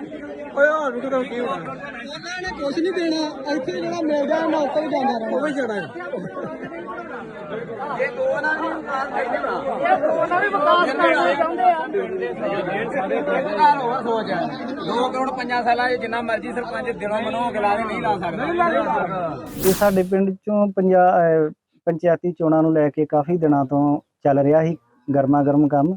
ਕੀ ਹੋਣਾ ਉਹਨਾਂ ਨੇ ਕੁਝ ਨਹੀਂ ਦੇਣਾ। ਇੱਥੇ ਜਿਹੜਾ ਮਿਲਦਾ ਮੈਂ ਉੱਤੇ ਹੀ ਜਾਂਦਾ ਰਹਿਣਾ ਉਹ ਵੀ ਜਾਣਾ। ਇਹ ਦੋ ਨਾਲ ਵੀ ਵਿਕਾਸ ਚਾਹੀਦੇ ਨਾ ਇਹ ਦੋ ਨਾਲ ਵੀ ਵਿਕਾਸ ਕਰਨਾ ਚਾਹੁੰਦੇ ਆ ਹੋਰ ਸੋਚ ਹੈ 2 ਕਰੋੜ 5 ਸਾਲਾਂ 'ਚ ਜਿੰਨਾ ਮਰਜ਼ੀ ਸਰਪੰਚ ਦਿਨੋਂ ਮਨੋਂ ਗਲਾ ਦੇ ਨਹੀਂ ਲਾ ਸਕਦਾ ਇਹ ਸਾਡੇ ਪਿੰਡ ਚੋਂ ਪੰਜਾ ਅਹ ਪੰਚਾਇਤੀ ਚੋਣਾਂ ਨੂੰ ਲੈ ਕੇ ਕਾਫੀ ਦਿਨਾਂ ਤੋਂ ਚੱਲ ਰਿਹਾ ਸੀ ਗਰਮਾ ਗਰਮ ਕੰਮ।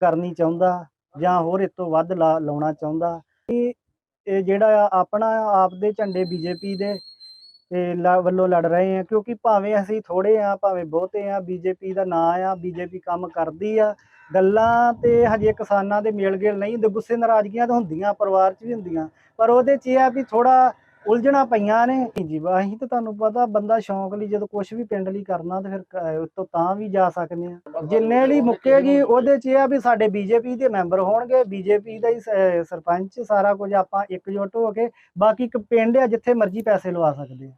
ਕਰਨੀ ਚਾਹੁੰਦਾ ਜਾਂ ਹੋਰ ਇਸ ਤੋਂ ਵੱਧ ਲਾ- ਲਾਉਣਾ ਚਾਹੁੰਦਾ। ਇਹ ਇਹ ਜਿਹੜਾ ਆਪਣਾ ਆਪ ਦੇ ਝੰਡੇ ਬੀਜੇਪੀ ਦੇ, ਤੇ ਲ- ਵੱਲੋਂ ਲੜ ਰਹੇ ਆ, ਕਿਉਂਕਿ ਭਾਵੇਂ ਅਸੀਂ ਥੋੜੇ ਆ, ਭਾਵੇਂ ਬਹੁਤੇ ਆ, ਬੀਜੇਪੀ ਦਾ ਨਾਂ ਆ, ਬੀਜੇਪੀ ਕੰਮ ਕਰਦੀ ਆ, ਗੱਲਾਂ ਤੇ ਹਜੇ ਕਿਸਾਨਾਂ ਦੇ ਮੇਲ ਗੇਲ ਨਹੀਂ ਹੁੰਦੇ ਗੁੱਸੇ ਨਾਰਾਜ਼ਗੀਆਂ ਤਾਂ ਹੁੰਦੀਆਂ, ਪਰਿਵਾਰ 'ਚ ਵੀ ਹੁੰਦੀਆਂ, ਪਰ ਉਹਦੇ 'ਚ ਇਹ ਆ ਵੀ ਥੋੜਾ ਉਲਝਣਾ ਪਈਆਂ ਨੇ। ਜੀ ਅਸੀਂ ਤਾਂ ਤੁਹਾਨੂੰ ਪਤਾ ਬੰਦਾ ਸ਼ੌਂਕ ਲਈ ਜਦੋਂ ਕੁਝ ਵੀ ਪਿੰਡ ਲਈ ਕਰਨਾ ਤੇ ਫਿਰ ਕ- ਤਾਂ ਵੀ ਜਾ ਸਕਦੇ ਆ ਜਿੰਨੇ ਲਈ ਮੁੱਕੇਗੀ ਉਹਦੇ 'ਚ ਇਹ ਆ ਵੀ ਸਾਡੇ ਬੀਜੇਪੀ ਦੇ ਮੈਂਬਰ ਹੋਣਗੇ। ਬੀਜੇਪੀ ਦਾ ਹੀ ਸਰਪੰਚ ਸਾਰਾ ਕੁਝ ਆਪਾਂ ਇਕਜੁੱਟ ਹੋ ਕੇ ਬਾਕੀ ਇੱਕ ਪਿੰਡ ਆ ਜਿੱਥੇ ਮਰਜ਼ੀ ਪੈਸੇ ਲਵਾ ਸਕਦੇ ਆ।